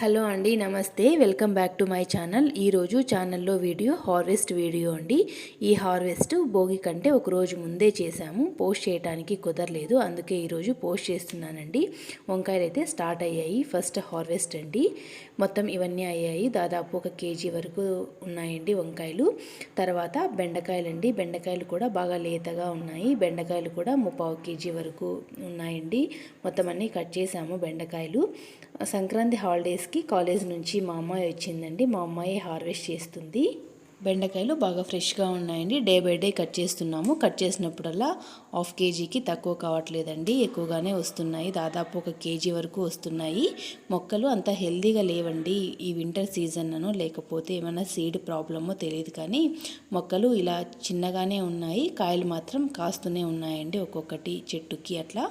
Hello అండి నమస్తే. Welcome back to my channel. ఈరోజు ఛానల్లో వీడియో హార్వెస్ట్ వీడియో అండి. ఈ హార్వెస్ట్ భోగి కంటే ఒక రోజు ముందే చేశాము. పోస్ట్ చేయడానికి కుదరలేదు. అందుకే ఈరోజు పోస్ట్ చేస్తున్నానండి. వంకాయలు అయితే స్టార్ట్ అయ్యాయి. ఫస్ట్ హార్వెస్ట్ అండి. మొత్తం ఇవన్నీ అయ్యాయి. దాదాపు ఒక కేజీ వరకు ఉన్నాయండి వంకాయలు. తర్వాత బెండకాయలు అండి బెండకాయలు కూడా బాగా లేతగా ఉన్నాయి. బెండకాయలు కూడా ముప్పావు కేజీ వరకు ఉన్నాయండి. మొత్తం అన్నీ కట్ చేసాము బెండకాయలు. సంక్రాంతి హాలిడేస్ క్లాస్కి కాలేజ్ నుంచి మా అమ్మాయి వచ్చిందండి. మా అమ్మాయి హార్వెస్ట్ చేస్తుంది. బెండకాయలు బాగా ఫ్రెష్గా ఉన్నాయండి. డే బై డే కట్ చేస్తున్నాము. కట్ చేసినప్పుడల్లా హాఫ్ కేజీకి తక్కువ కావట్లేదండి. ఎక్కువగానే వస్తున్నాయి. దాదాపు ఒక కేజీ వరకు వస్తున్నాయి. మొక్కలు అంత హెల్దీగా లేవండి ఈ వింటర్ సీజన్ను లేకపోతే ఏమైనా సీడ్ ప్రాబ్లమో తెలియదు కానీ మొక్కలు ఇలా చిన్నగానే ఉన్నాయి. కాయలు మాత్రం కాస్తూనే ఉన్నాయండి ఒక్కొక్కటి చెట్టుకి అట్లా.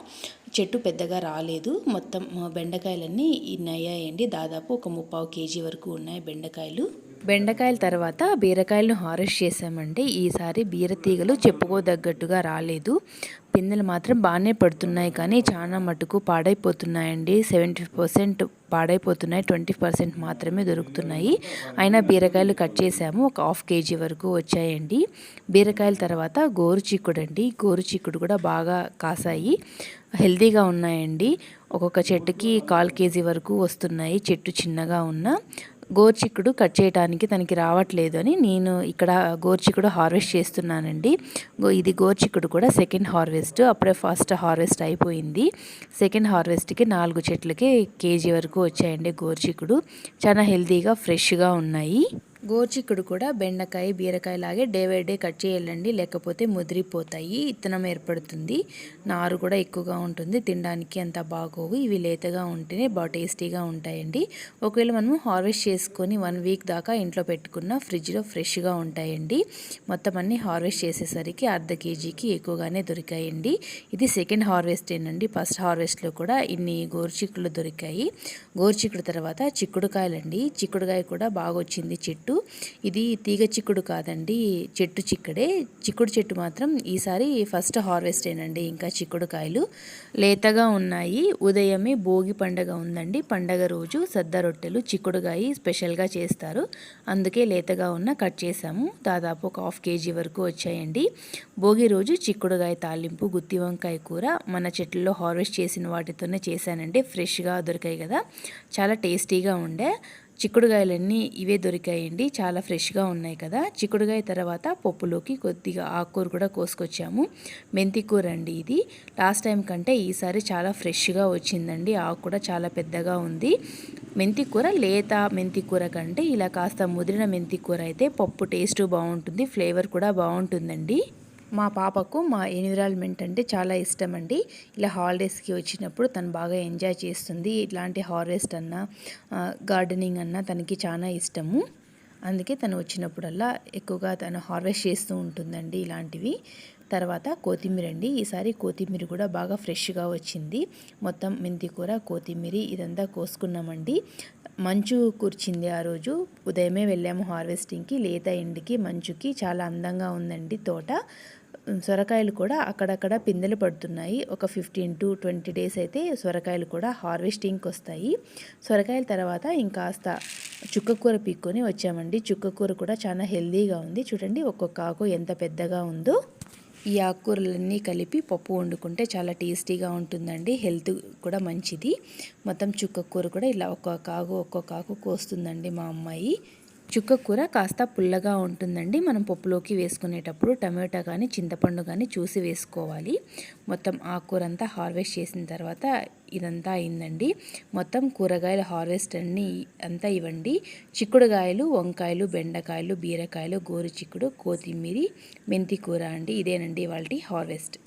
చెట్టు పెద్దగా రాలేదు. మొత్తం బెండకాయలన్నీ ఇన్ని అయ్యాయండి దాదాపు ఒక ముప్పావు కేజీ వరకు ఉన్నాయి బెండకాయలు. బెండకాయల తర్వాత బీరకాయలను హారెస్ట్ చేసామంటే ఈసారి బీర తీగలు చెప్పుకోదగ్గట్టుగా రాలేదు. పిందెలు మాత్రం బాగానే పడుతున్నాయి కానీ చాలా మటుకు పాడైపోతున్నాయండి. సెవెంటీ పర్సెంట్ పాడైపోతున్నాయి. ట్వంటీ పర్సెంట్ మాత్రమే దొరుకుతున్నాయి. అయినా బీరకాయలు కట్ చేసాము ఒక హాఫ్ కేజీ వరకు వచ్చాయండి. బీరకాయల తర్వాత గోరు చిక్కుడు అండి గోరు చిక్కుడు కూడా బాగా కాసాయి. హెల్తీగా ఉన్నాయండి. ఒక్కొక్క చెట్టుకి కాల్ కేజీ వరకు వస్తున్నాయి. చెట్టు చిన్నగా ఉన్న గోర్చిక్కుడు కట్ చేయడానికి తనకి రావట్లేదు అని నేను ఇక్కడ గోర్చిక్కుడు హార్వెస్ట్ చేస్తున్నానండి. ఇది గోర్చిక్కుడు కూడా సెకండ్ హార్వెస్ట్. అప్పుడే ఫస్ట్ హార్వెస్ట్ అయిపోయింది. సెకండ్ హార్వెస్ట్కి నాలుగు చెట్లకి కేజీ వరకు వచ్చాయండి గోర్చిక్కుడు. చాలా హెల్తీగా ఫ్రెష్గా ఉన్నాయి. గోచిక్కుడు కూడా బెండకాయ బీరకాయ లాగే డే బై డే కట్ చేయాలండి. లేకపోతే ముదిరిపోతాయి. ఇత్తనం ఏర్పడుతుంది. నారు కూడా ఎక్కువగా ఉంటుంది. తినడానికి అంత బాగోవు. ఇవి లేతగా ఉంటేనే బాగా టేస్టీగా ఉంటాయండి. ఒకవేళ మనము హార్వెస్ట్ చేసుకొని వన్ వీక్ దాకా ఇంట్లో పెట్టుకున్న ఫ్రిడ్జ్లో ఫ్రెష్గా ఉంటాయండి. మొత్తం అన్ని హార్వెస్ట్ చేసేసరికి అర్ధ కేజీకి ఎక్కువగానే దొరికాయండి. ఇది సెకండ్ హార్వెస్ట్ ఏనండి. ఫస్ట్ హార్వెస్ట్లో కూడా ఇన్ని గోరుచిక్కులు దొరికాయి. గోరుచిక్కుడు తర్వాత చిక్కుడుకాయలండి. చిక్కుడుకాయ కూడా బాగా వచ్చింది చెట్టు. ఇది తీగ చిక్కుడు కాదండి. చెట్టు చిక్కడే. చిక్కుడు చెట్టు మాత్రం ఈసారి ఫస్ట్ హార్వెస్ట్ ఏనండి ఇంకా చిక్కుడు కాయలు. లేతగా ఉన్నాయి. ఉదయమే భోగి పండగ ఉందండి. పండగ రోజు సద్ద రొట్టెలు చిక్కుడుకాయ స్పెషల్గా చేస్తారు. అందుకే లేతగా ఉన్న కట్ చేసాము. దాదాపు ఒక హాఫ్ కేజీ వరకు వచ్చాయండి. భోగి రోజు చిక్కుడుకాయ తాలింపు గుత్తి వంకాయ కూర మన చెట్లలో హార్వెస్ట్ చేసిన వాటితోనే చేశానండి. ఫ్రెష్గా దొరికాయి కదా. చాలా టేస్టీగా ఉండే. చిక్కుడుగాయలన్నీ ఇవే దొరికాయండి. చాలా ఫ్రెష్గా ఉన్నాయి కదా. చిక్కుడుగాయ తర్వాత పప్పులోకి కొద్దిగా ఆకుకూర కూడా కోసుకొచ్చాము. మెంతి కూర అండి ఇది. లాస్ట్ టైం కంటే ఈసారి చాలా ఫ్రెష్గా వచ్చిందండి. ఆకు కూడా చాలా పెద్దగా ఉంది. మెంతి కూర లేత మెంతి కూర కంటే ఇలా కాస్త ముదిరిన మెంతి కూర అయితే పప్పు టేస్ట్ బాగుంటుంది. ఫ్లేవర్ కూడా బాగుంటుందండి. మా పాపకు మా ఎన్విరాన్మెంట్ అంటే చాలా ఇష్టం అండి ఇలా హాలిడేస్కి వచ్చినప్పుడు తను బాగా ఎంజాయ్ చేస్తుంది. ఇట్లాంటి హార్వెస్ట్ అన్నా గార్డెనింగ్ అన్నా తనకి చాలా ఇష్టము. అందుకే తను వచ్చినప్పుడల్లా ఎక్కువగా తను హార్వెస్ట్ చేస్తూ ఉంటుందండి ఇలాంటివి. తర్వాత కొత్తిమీర అండి ఈసారి కొత్తిమీర కూడా బాగా ఫ్రెష్గా వచ్చింది. మొత్తం మెంతి కూర కొత్తిమీర ఇదంతా కోసుకున్నామండి. మంచు కూర్చింది ఆ రోజు. ఉదయమే వెళ్ళాము హార్వెస్టింగ్కి. లేత ఎండికి మంచుకి చాలా అందంగా ఉందండి తోట. సొరకాయలు కూడా అక్కడక్కడ పిందెలు పడుతున్నాయి. ఒక ఫిఫ్టీన్ టు ట్వంటీ డేస్ అయితే సొరకాయలు కూడా హార్వెస్టింగ్కి వస్తాయి. సొరకాయల తర్వాత ఇంకాస్త చుక్కకూర పీక్కొని వచ్చామండి. చుక్కకూర కూడా చాలా హెల్దీగా ఉంది. చూడండి ఒక్కొక్క ఆకు ఎంత పెద్దగా ఉందో. ఈ ఆకుకూరలన్నీ కలిపి పప్పు వండుకుంటే చాలా టేస్టీగా ఉంటుందండి. హెల్త్ కూడా మంచిది. మొత్తం చుక్కకూర కూడా ఇలా ఒక్కొక్క ఆకు ఒక్కొక్క ఆకు కోస్తుందండి మా అమ్మాయి. చుక్క కూర కాస్త పుల్లగా ఉంటుందండి. మనం పప్పులోకి వేసుకునేటప్పుడు టమాటా కానీ చింతపండు కానీ చూసి వేసుకోవాలి. మొత్తం ఆ కూర అంతా హార్వెస్ట్ చేసిన తర్వాత ఇదంతా అయిందండి. మొత్తం కూరగాయల హార్వెస్ట్ అన్ని అంతా ఇవ్వండి. చిక్కుడుగాయలు వంకాయలు బెండకాయలు బీరకాయలు గోరు చిక్కుడు కొత్తిమీరి మెంతి కూర అండి. ఇదేనండి వాళ్ళ హార్వెస్ట్.